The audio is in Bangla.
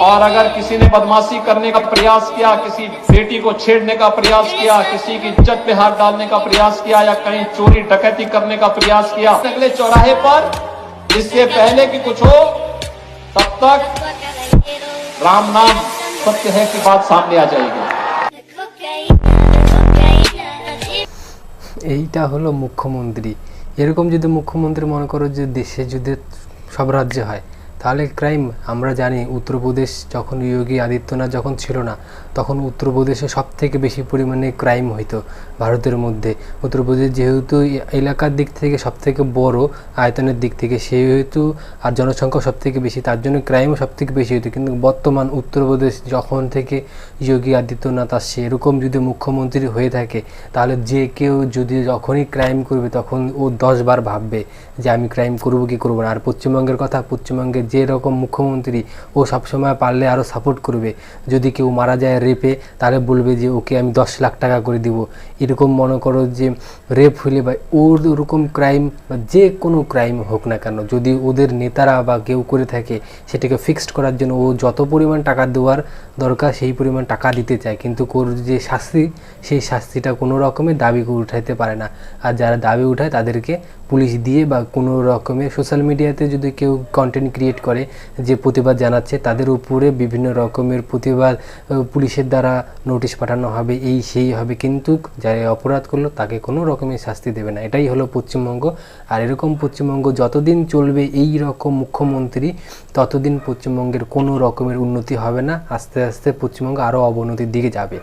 और अगर किसी ने बदमाशी करने का प्रयास किया किसी बेटी को छेड़ने का प्रयास किया किसी की इज्जत पे हाथ डालने का प्रयास किया या कहीं चोरी डकैती करने का प्रयास किया अगले चौराहे पर इससे पहले कि कुछ हो तब तक राम नाम सत्य है की बात सामने आ जाएगी এইটা হলো মুখ্যমন্ত্রী এরকম যদি মুখ্যমন্ত্রী মনে করো যে দেশে যদি সব রাজ্যে হয় তাহলে ক্রাইম, আমরা জানি উত্তরপ্রদেশ যখন যোগী আদিত্যনাথ যখন ছিল না, তখন উত্তরপ্রদেশে সব থেকে বেশি পরিমাণে ক্রাইম হইতো ভারতের মধ্যে। উত্তরপ্রদেশ যেহেতু এলাকার দিক থেকে সব থেকে বড় আয়তনের দিক থেকে, সেহেতু আর জনসংখ্যা সব থেকে বেশি, তার জন্য ক্রাইমও সব থেকে বেশি হতো কিন্তু বর্তমান উত্তরপ্রদেশ যখন থেকে যোগী আদিত্যনাথ আসছে, এরকম যদি মুখ্যমন্ত্রী হয়ে থাকে, তাহলে যে কেউ যদি যখনই ক্রাইম করবে, তখন ও দশবার ভাববে যে আমি ক্রাইম করব কি করব না। আর পশ্চিমবঙ্গের কথা, পশ্চিমবঙ্গের যে রকম মুখ্যমন্ত্রী ও সবসময় পারলে আরও সাপোর্ট করবে। যদি কেউ মারা যায় রেপে তাহলে বলবে যে, ওকে আমি দশ লাখ টাকা করে দিব। এরকম মনে করো যে রেপ হলে বা ওর ওরকম ক্রাইম বা যে কোনো ক্রাইম হোক না কেন, যদি ওদের নেতারা বা কেউ করে থাকে, সেটাকে ফিক্সড করার জন্য ও যত পরিমাণ টাকা দেওয়ার দরকার, সেই পরিমাণ টাকা দিতে চায়। কিন্তু কোর যে শাস্তি, সেই শাস্তিটা কোনো রকমের দাবি উঠাইতে পারে না। আর যারা দাবি উঠায়, তাদেরকে পুলিশ দিয়ে বা কোনো রকমের সোশ্যাল মিডিয়াতে যদি কেউ কন্টেন্ট ক্রিয়েট করে যে প্রতিবাদ জানাচ্ছে, তাদের উপরে বিভিন্ন রকমের প্রতিবাদ পুলিশের দ্বারা নোটিশ পাঠানো হবে, এই সেই হবে। কিন্তু যারা অপরাধ করল, তাকে কোনো রকমের শাস্তি দেবে না। এটাই হলো পশ্চিমবঙ্গ। আর এরকম পশ্চিমবঙ্গ যতদিন চলবে, এই রকম মুখ্যমন্ত্রী, ততদিন পশ্চিমবঙ্গের কোনো রকমের উন্নতি হবে না। আস্তে আস্তে পশ্চিমবঙ্গ আরও অবনতির দিকে যাবে।